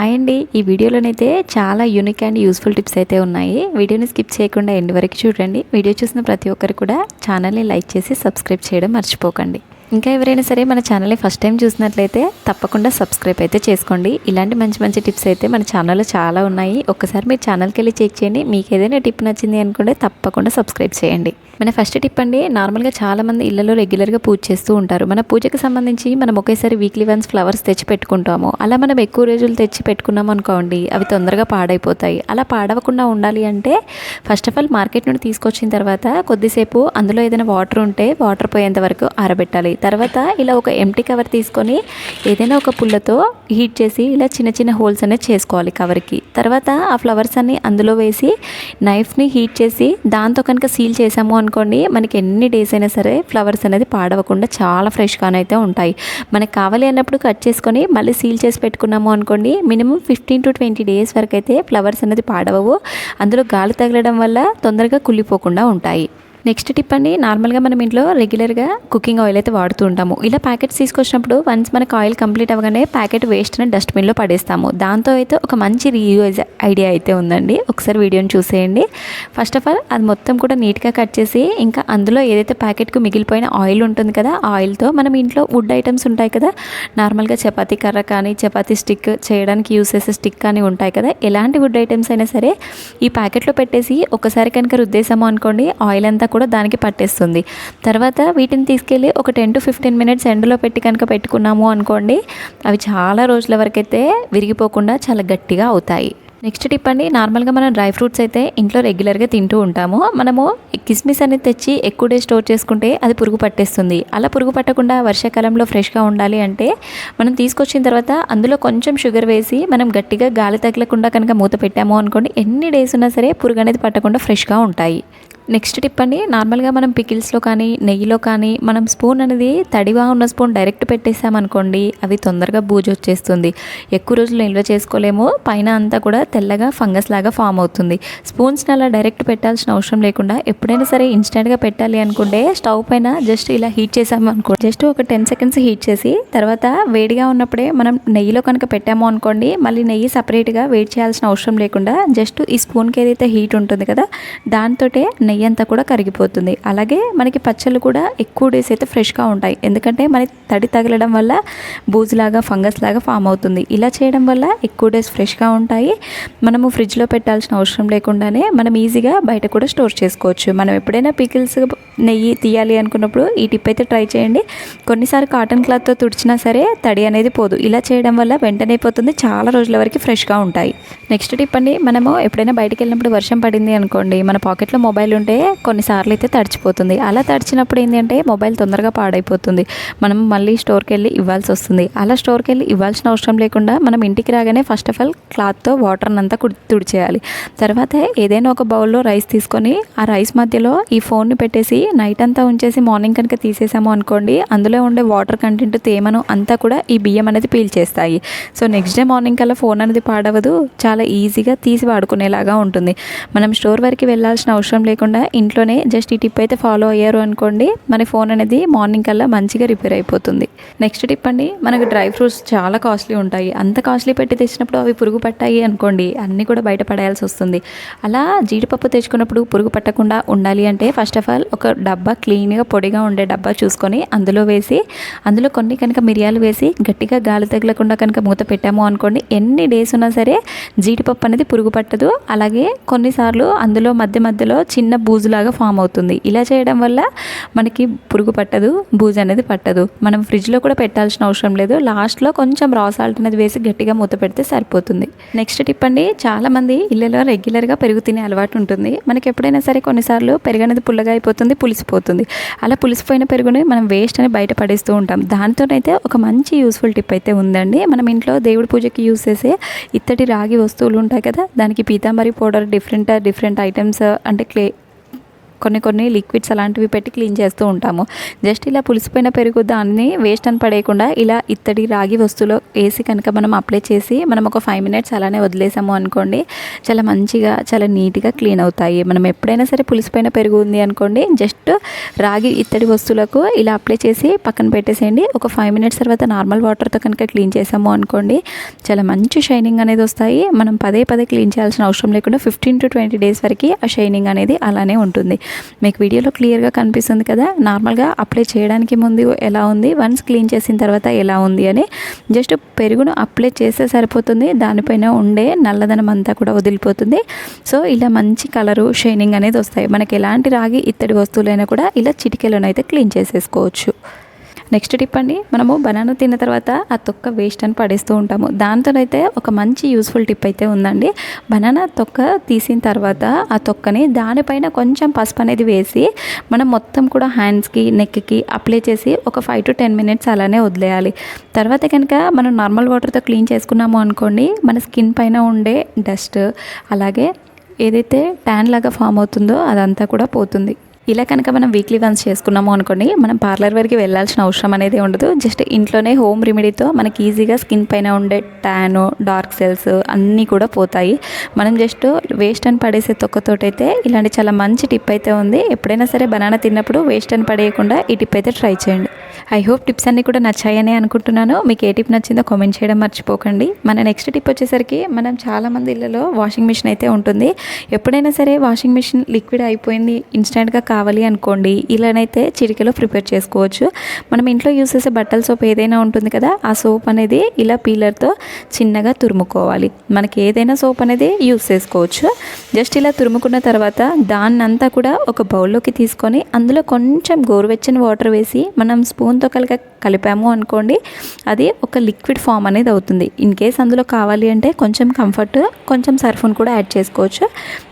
Hi అండి. ఈ వీడియోలోనైతే చాలా యూనిక్ అండ్ యూస్ఫుల్ టిప్స్ అయితే ఉన్నాయి. వీడియోని స్కిప్ చేయకుండా ఎండ్ వరకు చూడండి. వీడియో చూసిన ప్రతి ఒక్కరు కూడా ఛానల్ని లైక్ చేసి సబ్స్క్రైబ్ చేయడం మర్చిపోకండి. ఇంకా ఎవరైనా సరే మన ఛానల్ని ఫస్ట్ టైం చూసినట్లయితే తప్పకుండా సబ్స్క్రైబ్ అయితే చేసుకోండి. ఇలాంటి మంచి మంచి టిప్స్ అయితే మన ఛానల్లో చాలా ఉన్నాయి. ఒక్కసారి మీరు ఛానల్కి వెళ్ళి చెక్ చేయండి. మీకు ఏదైనా టిప్ నచ్చింది అనుకుంటే తప్పకుండా సబ్స్క్రైబ్ చేయండి. మన ఫస్ట్ టిప్ అండి నార్మల్గా చాలామంది ఇళ్ళలో రెగ్యులర్గా పూజ చేస్తూ ఉంటారు. మన పూజకి సంబంధించి మనం ఒకేసారి వీక్లీ వన్స్ ఫ్లవర్స్ తెచ్చి పెట్టుకుంటాము. అలా మనం ఎక్కువ రోజులు తెచ్చి పెట్టుకున్నాం అనుకోండి అవి తొందరగా పాడైపోతాయి. అలా పాడవకుండా ఉండాలి అంటే ఫస్ట్ ఆఫ్ ఆల్ మార్కెట్ నుండి తీసుకొచ్చిన తర్వాత కొద్దిసేపు అందులో ఏదైనా వాటర్ ఉంటే వాటర్ పోయేంత వరకు ఆరబెట్టాలి. తర్వాత ఇలా ఒక ఎంటీ కవర్ తీసుకొని ఏదైనా ఒక పుల్లతో హీట్ చేసి ఇలా చిన్న చిన్న హోల్స్ అనేది చేసుకోవాలి కవర్కి తర్వాత ఆ ఫ్లవర్స్ అన్ని అందులో వేసి నైఫ్ని హీట్ చేసి దాంతో కనుక సీల్ చేసాము అనుకోండి మనకి ఎన్ని డేస్ అయినా సరే ఫ్లవర్స్ అనేది పాడవకుండా చాలా ఫ్రెష్గానైతే ఉంటాయి. మనకు కావాలి అన్నప్పుడు కట్ చేసుకొని మళ్ళీ సీల్ చేసి పెట్టుకున్నాము అనుకోండి minimum fifteen to twenty days వరకు అయితే ఫ్లవర్స్ అనేది పాడవవు. అందులో గాలి తగలడం వల్ల తొందరగా కుళ్ళిపోకుండా ఉంటాయి. నెక్స్ట్ టిప్ అండి నార్మల్గా మనం ఇంట్లో రెగ్యులర్గా కుకింగ్ ఆయిల్ అయితే వాడుతూ ఉంటాము. ఇలా ప్యాకెట్స్ తీసుకొచ్చినప్పుడు వన్స్ మనకు ఆయిల్ కంప్లీట్ అవ్వగానే ప్యాకెట్ వేస్ట్ని డస్ట్బిన్లో పడేస్తాము. దాంతో అయితే ఒక మంచి రీయూజ్ ఐడియా అయితే ఉందండి. ఒకసారి వీడియోని చూసేయండి. ఫస్ట్ ఆఫ్ ఆల్ అది మొత్తం కూడా నీట్గా కట్ చేసి ఇంకా అందులో ఏదైతే ప్యాకెట్కు మిగిలిపోయిన ఆయిల్ ఉంటుంది కదా ఆయిల్తో మనం ఇంట్లో వుడ్ ఐటమ్స్ ఉంటాయి కదా నార్మల్గా చపాతీ కర్ర కానీ చపాతీ స్టిక్ చేయడానికి యూస్ చేసే స్టిక్ కానీ ఉంటాయి కదా ఎలాంటి వుడ్ ఐటమ్స్ అయినా సరే ఈ ప్యాకెట్లో పెట్టేసి ఒకసారి కనుక రుద్దేశాము అనుకోండి ఆయిల్ అంతా కూడా దానికి పట్టేస్తుంది. తర్వాత వీటిని తీసుకెళ్ళి ఒక టెన్ టు ఫిఫ్టీన్ మినిట్స్ ఎండలో పెట్టి కనుక పెట్టుకున్నాము అనుకోండి అవి చాలా రోజుల వరకు అయితే విరిగిపోకుండా చాలా గట్టిగా అవుతాయి. నెక్స్ట్ టిప్ అండి నార్మల్గా మనం డ్రై ఫ్రూట్స్ అయితే ఇంట్లో రెగ్యులర్గా తింటూ ఉంటాము. మనము కిస్మిస్ అనేది తెచ్చి ఎక్కువ డే స్టోర్ చేసుకుంటే అది పురుగు పట్టేస్తుంది. అలా పురుగు పట్టకుండా వర్షాకాలంలో ఫ్రెష్గా ఉండాలి అంటే మనం తీసుకొచ్చిన తర్వాత అందులో కొంచెం షుగర్ వేసి మనం గట్టిగా గాలి తగలకుండా కనుక మూత పెట్టాము అనుకోండి ఎన్ని డేస్ ఉన్నా సరే పురుగు అనేది పట్టకుండా ఫ్రెష్గా ఉంటాయి. నెక్స్ట్ టిప్ అండి నార్మల్గా మనం పికిల్స్లో కానీ నెయ్యిలో కానీ మనం స్పూన్ అనేది తడిగా ఉన్న స్పూన్ డైరెక్ట్ పెట్టేసామనుకోండి అవి తొందరగా బూజు వచ్చేస్తుంది. ఎక్కువ రోజులు నిల్వ చేసుకోలేము పైన అంతా కూడా తెల్లగా ఫంగస్ లాగా ఫామ్ అవుతుంది. స్పూన్స్ని అలా డైరెక్ట్ పెట్టాల్సిన అవసరం లేకుండా ఎప్పుడైనా సరే ఇన్స్టెంట్గా పెట్టాలి అనుకుంటే స్టవ్ పైన జస్ట్ ఇలా హీట్ చేసామనుకో జస్ట్ ఒక టెన్ సెకండ్స్ హీట్ చేసి తర్వాత వేడిగా ఉన్నప్పుడే మనం నెయ్యిలో కనుక పెట్టాము అనుకోండి మళ్ళీ నెయ్యి సపరేట్గా వేడి చేయాల్సిన అవసరం లేకుండా జస్ట్ ఈ స్పూన్కి ఏదైతే హీట్ ఉంటుంది కదా దాంతోటే నెయ్యి నెయ్యి అంతా కూడా కరిగిపోతుంది. అలాగే మనకి పచ్చళ్ళు కూడా ఎక్కువ డేస్ అయితే ఫ్రెష్గా ఉంటాయి. ఎందుకంటే మన తడి తగలడం వల్ల బూజులాగా ఫంగస్ లాగా ఫామ్ అవుతుంది. ఇలా చేయడం వల్ల ఎక్కువ డేస్ ఫ్రెష్గా ఉంటాయి. మనము ఫ్రిడ్జ్లో పెట్టాల్సిన అవసరం లేకుండానే మనం ఈజీగా బయట కూడా స్టోర్ చేసుకోవచ్చు. మనం ఎప్పుడైనా పికిల్స్ నెయ్యి తీయాలి అనుకున్నప్పుడు ఈ టిప్ అయితే ట్రై చేయండి. కొన్నిసార్లు కాటన్ క్లాత్తో తుడిచినా సరే తడి అనేది పోదు. ఇలా చేయడం వల్ల వెంటనే పోతుంది. చాలా రోజుల వరకు ఫ్రెష్గా ఉంటాయి. నెక్స్ట్ టిప్ అండి మనము ఎప్పుడైనా బయటకు వెళ్ళినప్పుడు వర్షం పడింది అనుకోండి మన పాకెట్లో మొబైల్ ఉంటే కొన్నిసార్లు అయితే తడిచిపోతుంది. అలా తడిచినప్పుడు ఏంటంటే మొబైల్ తొందరగా పాడైపోతుంది. మనం మళ్ళీ స్టోర్కి వెళ్ళి ఇవ్వాల్సి వస్తుంది. అలా స్టోర్కి వెళ్ళి ఇవ్వాల్సిన అవసరం లేకుండా మనం ఇంటికి రాగానే ఫస్ట్ ఆఫ్ ఆల్ క్లాత్తో వాటర్ని అంతా తుడిచేయాలి. తర్వాత ఏదైనా ఒక బౌల్లో రైస్ తీసుకొని ఆ రైస్ మధ్యలో ఈ ఫోన్ని పెట్టేసి నైట్ అంతా ఉంచేసి మార్నింగ్ కనుక తీసేసాము అనుకోండి అందులో ఉండే వాటర్ కంటెంట్ తేమను అంతా కూడా ఈ బియ్యం అనేది పీల్చేస్తాయి. సో నెక్స్ట్ డే మార్నింగ్ కల్లా ఫోన్ అనేది పాడవదు. చాలా ఈజీగా తీసి వాడుకునేలాగా ఉంటుంది. మనం స్టోర్ వరకు వెళ్ళాల్సిన అవసరం లేకుండా ఇంట్లోనే జస్ట్ ఈ టిప్ అయితే ఫాలో అయ్యారు అనుకోండి మన ఫోన్ అనేది మార్నింగ్ కల్లా మంచిగా రిపేర్ అయిపోతుంది. నెక్స్ట్ టిప్ అండి మనకు డ్రై ఫ్రూట్స్ చాలా కాస్ట్లీ ఉంటాయి. అంత కాస్ట్లీ పెట్టి తెచ్చినప్పుడు అవి పురుగు పట్టాయి అనుకోండి అన్నీ కూడా బయట పడేయాల్సి వస్తుంది. అలా జీడిపప్పు తెచ్చుకున్నప్పుడు పురుగు పట్టకుండా ఉండాలి అంటే ఫస్ట్ ఆఫ్ ఆల్ ఒక డబ్బా క్లీన్గా పొడిగా ఉండే డబ్బా చూసుకొని అందులో వేసి అందులో కొన్ని కనుక మిరియాలు వేసి గట్టిగా గాలి తగలకుండా కనుక మూత పెట్టాము అనుకోండి ఎన్ని డేస్ ఉన్నా సరే జీడిపప్పు అనేది పురుగు పట్టదు. అలాగే కొన్నిసార్లు అందులో మధ్య మధ్యలో చిన్న బూజులాగా ఫామ్ అవుతుంది. ఇలా చేయడం వల్ల మనకి పురుగు పట్టదు బూజు అనేది పట్టదు. మనం ఫ్రిడ్జ్లో కూడా పెట్టాల్సిన అవసరం లేదు. లాస్ట్లో కొంచెం రా సాల్ట్ అనేది వేసి గట్టిగా మూత పెడితే సరిపోతుంది. నెక్స్ట్ టిప్ అండి చాలామంది ఇళ్ళలో రెగ్యులర్గా పెరుగు తినే అలవాటు ఉంటుంది. మనకి ఎప్పుడైనా సరే కొన్నిసార్లు పెరుగు అనేది పుల్లగా అయిపోతుంది పులిసిపోతుంది. అలా పులిసిపోయిన పెరుగుని మనం వేస్ట్ అని బయట పడేస్తూ ఉంటాం. దాంతోనైతే ఒక మంచి యూస్ఫుల్ టిప్ అయితే ఉందండి. మనం ఇంట్లో దేవుడి పూజకి యూస్ చేసే ఇత్తడి రాగి వస్తువులు ఉంటాయి కదా దానికి Pitambari powder different different items అంటే క్లే కొన్ని కొన్ని లిక్విడ్స్ అలాంటివి పెట్టి క్లీన్ చేస్తూ ఉంటాము. జస్ట్ ఇలా పులిసిపోయిన పెరుగు దాన్ని వేస్ట్ అని పడేయకుండా ఇలా ఇత్తడి రాగి వస్తువులో వేసి కనుక మనం అప్లై చేసి మనం ఒక ఫైవ్ మినిట్స్ అలానే వదిలేసాము అనుకోండి చాలా మంచిగా చాలా నీట్గా క్లీన్ అవుతాయి. మనం ఎప్పుడైనా సరే పులిసిపోయిన పెరుగు ఉంది అనుకోండి జస్ట్ రాగి ఇత్తడి వస్తువులకు ఇలా అప్లై చేసి పక్కన పెట్టేసేయండి. ఒక ఫైవ్ మినిట్స్ తర్వాత నార్మల్ వాటర్తో కనుక క్లీన్ చేసాము అనుకోండి చాలా మంచి షైనింగ్ అనేది వస్తాయి. మనం పదే పదే క్లీన్ చేయాల్సిన అవసరం లేకుండా ఫిఫ్టీన్ టు ట్వంటీ డేస్ వరకు ఆ షైనింగ్ అనేది అలానే ఉంటుంది. మీకు వీడియోలో క్లియర్గా కనిపిస్తుంది కదా. నార్మల్గా అప్లై చేయడానికి ముందు ఎలా ఉంది వన్స్ క్లీన్ చేసిన తర్వాత ఎలా ఉంది అని. జస్ట్ పెరుగును అప్లై చేస్తే సరిపోతుంది దానిపైన ఉండే నల్లదనం అంతా కూడా వదిలిపోతుంది. సో ఇలా మంచి కలరు షైనింగ్ అనేది వస్తాయి. మనకి ఎలాంటి రాగి ఇత్తడి వస్తువులైనా కూడా ఇలా చిటికెలను అయితే క్లీన్ చేసేసుకోవచ్చు. నెక్స్ట్ టిప్ అండి మనము బనానా తిన్న తర్వాత ఆ తొక్క వేస్ట్ అని పడేస్తూ ఉంటాము. దాంతోనైతే ఒక మంచి యూస్ఫుల్ టిప్ అయితే ఉందండి. బనానా తొక్క తీసిన తర్వాత ఆ తొక్కని దానిపైన కొంచెం పసుపు అనేది వేసి మనం మొత్తం కూడా హ్యాండ్స్కి నెక్కి అప్లై చేసి ఒక ఫైవ్ టు టెన్ మినిట్స్ అలానే వదిలేయాలి. తర్వాత కనుక మనం నార్మల్ వాటర్తో క్లీన్ చేసుకున్నాము అనుకోండి మన స్కిన్ పైన ఉండే డస్ట్ అలాగే ఏదైతే ట్యాన్ లాగా ఫామ్ అవుతుందో అదంతా కూడా పోతుంది. ఇలా కనుక మనం వీక్లీ వన్స్ చేసుకున్నాము అనుకోండి మనం పార్లర్ వరకు వెళ్ళాల్సిన అవసరం అనేది ఉండదు. జస్ట్ ఇంట్లోనే హోమ్ రెమెడీతో మనకి ఈజీగా స్కిన్ పైన ఉండే ట్యాన్ డార్క్ సెల్స్ అన్నీ కూడా పోతాయి. మనం జస్ట్ వేస్ట్ అని పడేసే తొక్కతోటైతే ఇలాంటి చాలా మంచి టిప్ అయితే ఉంది. ఎప్పుడైనా సరే బనానా తిన్నప్పుడు వేస్ట్ అని పడేయకుండా ఈ టిప్ అయితే ట్రై చేయండి. ఐ హోప్ టిప్స్ అన్నీ కూడా నచ్చాయని అనుకుంటున్నాను. మీకు ఏ టిప్ నచ్చిందో కామెంట్ చేయడం మర్చిపోకండి. మన నెక్స్ట్ టిప్ వచ్చేసరికి మనం చాలామంది ఇళ్ళలో వాషింగ్ మిషన్ అయితే ఉంటుంది. ఎప్పుడైనా సరే వాషింగ్ మిషన్ లిక్విడ్ అయిపోయింది ఇన్స్టెంట్గా కావాలి అనుకోండి. ఇలానైతే చిటికలో ప్రిపేర్ చేసుకోవచ్చు. మనం ఇంట్లో యూస్ చేసే బట్టల సోప్ ఏదైనా ఉంటుంది కదా ఆ సోప్ అనేది ఇలా పీలర్తో చిన్నగా తురుముకోవాలి. మనకి ఏదైనా సోప్ అనేది యూస్ చేసుకోవచ్చు. జస్ట్ ఇలా తురుముకున్న తర్వాత దాన్నంతా కూడా ఒక బౌల్లోకి తీసుకొని అందులో కొంచెం గోరువెచ్చని వాటర్ వేసి మనం స్పూన్తో కలిగ కలిపాము అనుకోండి అది ఒక లిక్విడ్ ఫామ్ అనేది అవుతుంది. ఇన్ కేస్ అందులో కావాలి అంటే కొంచెం కంఫర్ట్ కొంచెం సర్ఫ్ను కూడా యాడ్ చేసుకోవచ్చు.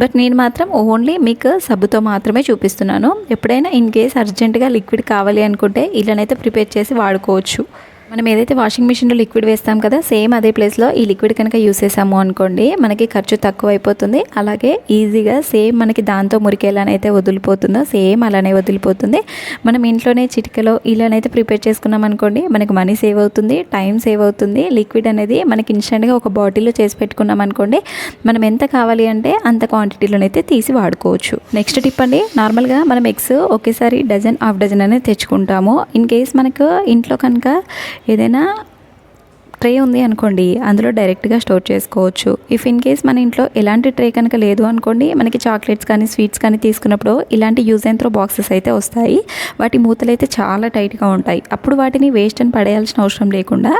బట్ నేను మాత్రం ఓన్లీ మీకు సబ్బుతో మాత్రమే చూపిస్తున్నాను. ఎప్పుడైనా ఇన్ కేస్ అర్జెంటుగా లిక్విడ్ కావాలి అనుకుంటే ఇలానైతే ప్రిపేర్ చేసి వాడుకోవచ్చు. మనం ఏదైతే వాషింగ్ మిషన్లో లిక్విడ్ వేస్తాం కదా సేమ్ అదే ప్లేస్లో ఈ లిక్విడ్ కనుక యూస్ చేసాము అనుకోండి మనకి ఖర్చు తక్కువ అయిపోతుంది అలాగే ఈజీగా సేమ్ మనకి దాంతో మురికేలానైతే వదిలిపోతుందో సేమ్ అలానే వదిలిపోతుంది. మనం ఇంట్లోనే చిటికలో ఇలానైతే ప్రిపేర్ చేసుకున్నాం అనుకోండి మనకి మనీ సేవ్ అవుతుంది టైం సేవ్ అవుతుంది. లిక్విడ్ అనేది మనకి ఇన్స్టెంట్గా ఒక బాటిల్లో చేసి పెట్టుకున్నాం అనుకోండి మనం ఎంత కావాలి అంటే అంత క్వాంటిటీలోనైతే తీసి వాడుకోవచ్చు. నెక్స్ట్ టిప్ అండి నార్మల్గా మనం ఎగ్స్ ఒకేసారి డజన్ హాఫ్ డజన్ అనేది తెచ్చుకుంటాము. ఇన్ కేస్ మనకు ఇంట్లో కనుక ఏదైనా ట్రే ఉంది అనుకోండి అందులో డైరెక్ట్గా స్టోర్ చేసుకోవచ్చు. ఇఫ్ ఇన్ కేస్ మన ఇంట్లో ఎలాంటి ట్రే కనుక లేదు అనుకోండి మనకి చాక్లెట్స్ కానీ స్వీట్స్ కానీ తీసుకున్నప్పుడు ఇలాంటి యూజ్ అండ్ త్రో బాక్సెస్ అయితే వస్తాయి. వాటి మూతలు అయితే చాలా టైట్గా ఉంటాయి. అప్పుడు వాటిని వేస్ట్ అని పడేయాల్సిన అవసరం లేకుండా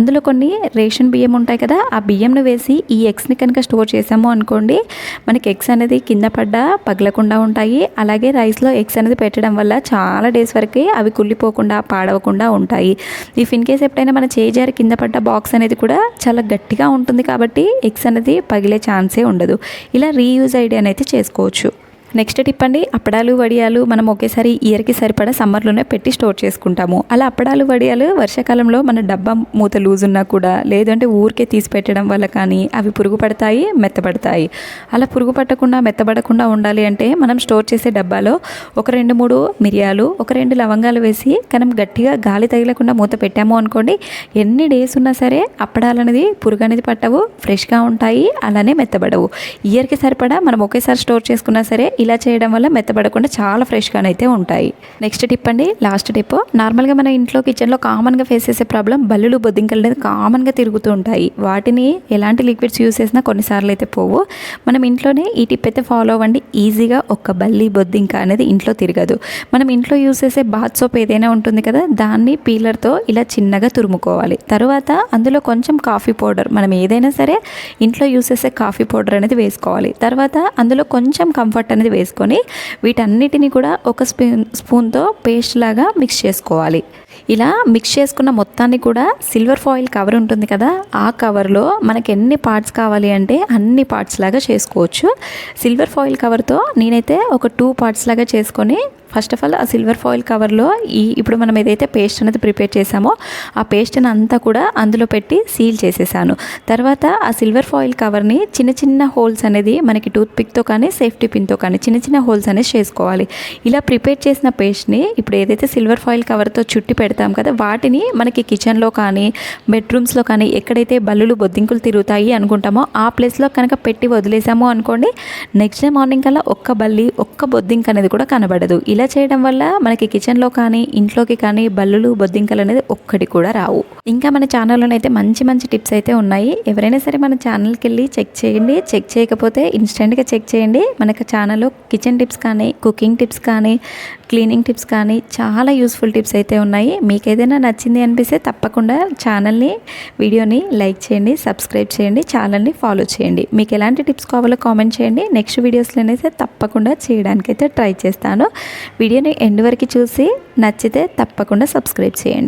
అందులో కొన్ని రేషన్ బియ్యం ఉంటాయి కదా ఆ బియ్యంను వేసి ఈ ఎగ్స్ని కనుక స్టోర్ చేసాము అనుకోండి మనకి ఎగ్స్ అనేది కింద పడ్డా పగలకుండా ఉంటాయి. అలాగే రైస్లో ఎగ్స్ అనేది పెట్టడం వల్ల చాలా డేస్ వరకు అవి కుళ్ళిపోకుండా పాడవకుండా ఉంటాయి. ఇఫ్ ఇన్ కేస్ ఎప్పుడైనా మన చేజారి కింద పడ్డ బాక్స్ అనేది కూడా చాలా గట్టిగా ఉంటుంది కాబట్టి ఎగ్స్ అనేది పగిలే ఛాన్సే ఉండదు. ఇలా రీయూజ్ ఐడియా అయితే చేసుకోవచ్చు. నెక్స్ట్ టిప్ అండి అప్పడాలు వడియాలు మనం ఒకేసారి ఇయర్కి సరిపడా సమ్మర్లోనే పెట్టి స్టోర్ చేసుకుంటాము. అలా అప్పడాలు వడియాలు వర్షాకాలంలో మన డబ్బా మూత లూజ్ ఉన్నా కూడా లేదంటే ఊరికే తీసి పెట్టడం వల్ల కానీ అవి పురుగు పడతాయి మెత్తబడతాయి. అలా పురుగు పట్టకుండా మెత్తబడకుండా ఉండాలి అంటే మనం స్టోర్ చేసే డబ్బాలో ఒక రెండు మూడు మిరియాలు ఒక రెండు లవంగాలు వేసి మనం గట్టిగా గాలి తగిలకుండా మూత పెట్టాము అనుకోండి ఎన్ని డేస్ ఉన్నా సరే అప్పడాలు అనేది పురుగు అనేది పట్టవు ఫ్రెష్గా ఉంటాయి అలానే మెత్తబడవు. ఇయర్కి సరిపడా మనం ఒకేసారి స్టోర్ చేసుకున్నా సరే ఇలా చేయడం వల్ల మెత్తబడకుండా చాలా ఫ్రెష్గానైతే ఉంటాయి. నెక్స్ట్ టిప్ అండి లాస్ట్ టిప్. నార్మల్గా మన ఇంట్లో కిచెన్లో కామన్గా ఫేస్ చేసే ప్రాబ్లం బల్లులు బొద్దింకలు అనేది కామన్గా తిరుగుతూ ఉంటాయి. వాటిని ఎలాంటి లిక్విడ్స్ యూస్ చేసినా కొన్నిసార్లు అయితే పోవు. మనం ఇంట్లోనే ఈ టిప్ అయితే ఫాలో అవ్వండి. ఈజీగా ఒక్క బల్లి బొద్దింక అనేది ఇంట్లో తిరగదు. మనం ఇంట్లో యూస్ చేసే బాత్ సోప్ ఏదైనా ఉంటుంది కదా దాన్ని పీలర్తో ఇలా చిన్నగా తురుముకోవాలి. తర్వాత అందులో కొంచెం కాఫీ పౌడర్ మనం ఏదైనా సరే ఇంట్లో యూస్ చేసే కాఫీ పౌడర్ అనేది వేసుకోవాలి. తర్వాత అందులో కొంచెం కంఫర్ట్ అనేది వేసుకొని వీటన్నిటిని కూడా ఒక స్పూన్ స్పూన్తో పేస్ట్ లాగా మిక్స్ చేసుకోవాలి. ఇలా మిక్స్ చేసుకున్న మొత్తాన్ని కూడా సిల్వర్ ఫాయిల్ కవర్ ఉంటుంది కదా ఆ కవర్లో మనకి ఎన్ని పార్ట్స్ కావాలి అంటే అన్ని పార్ట్స్ లాగా చేసుకోవచ్చు. సిల్వర్ ఫాయిల్ కవర్తో నేనైతే ఒక టూ పార్ట్స్ లాగా చేసుకొని ఫస్ట్ ఆఫ్ ఆల్ ఆ సిల్వర్ ఫాయిల్ కవర్లో ఈ ఇప్పుడు మనం ఏదైతే పేస్ట్ అనేది ప్రిపేర్ చేసామో ఆ పేస్ట్ని అంతా కూడా అందులో పెట్టి సీల్ చేసేసాను. తర్వాత ఆ సిల్వర్ ఫాయిల్ కవర్ని చిన్న చిన్న హోల్స్ అనేది మనకి టూత్ పిక్తో కానీ సేఫ్టీ పిన్తో కానీ చిన్న చిన్న హోల్స్ అనేది చేసుకోవాలి. ఇలా ప్రిపేర్ చేసిన పేస్ట్ని ఇప్పుడు ఏదైతే సిల్వర్ ఫాయిల్ కవర్తో చుట్టి పెడతాం కదా వాటిని మనకి కిచెన్లో కానీ బెడ్రూమ్స్లో కానీ ఎక్కడైతే బల్లులు బొద్దింకులు తిరుగుతాయి అనుకుంటామో ఆ ప్లేస్లో కనుక పెట్టి వదిలేసాము అనుకోండి నెక్స్ట్ డే మార్నింగ్ కల్లా ఒక్క బల్లి ఒక్క బొద్దింక అనేది కూడా కనబడదు. ఇలా చేయడం వల్ల మనకి కిచెన్లో కానీ ఇంట్లోకి కానీ బల్లులు బొద్దింకలు అనేది ఒక్కటి కూడా రావు. ఇంకా మన ఛానల్లో అయితే మంచి మంచి టిప్స్ అయితే ఉన్నాయి. ఎవరైనా సరే మన ఛానల్కి వెళ్ళి చెక్ చేయండి. చెక్ చేయకపోతే ఇన్స్టెంట్గా చెక్ చేయండి. మనకి ఛానల్లో కిచెన్ టిప్స్ కానీ కుకింగ్ టిప్స్ కానీ క్లీనింగ్ టిప్స్ కానీ చాలా యూస్ఫుల్ టిప్స్ అయితే ఉన్నాయి. మీకు ఏదైనా నచ్చింది అనిపిస్తే తప్పకుండా ఛానల్ని వీడియోని లైక్ చేయండి సబ్స్క్రైబ్ చేయండి ఛానల్ని ఫాలో చేయండి. మీకు ఎలాంటి టిప్స్ కావాలో కామెంట్ చేయండి. నెక్స్ట్ వీడియోస్లోనైతే తప్పకుండా చేయడానికైతే ట్రై చేస్తాను. వీడియోని ఎండ్ వరకు చూసి నచ్చితే తప్పకుండా సబ్స్క్రైబ్ చేయండి.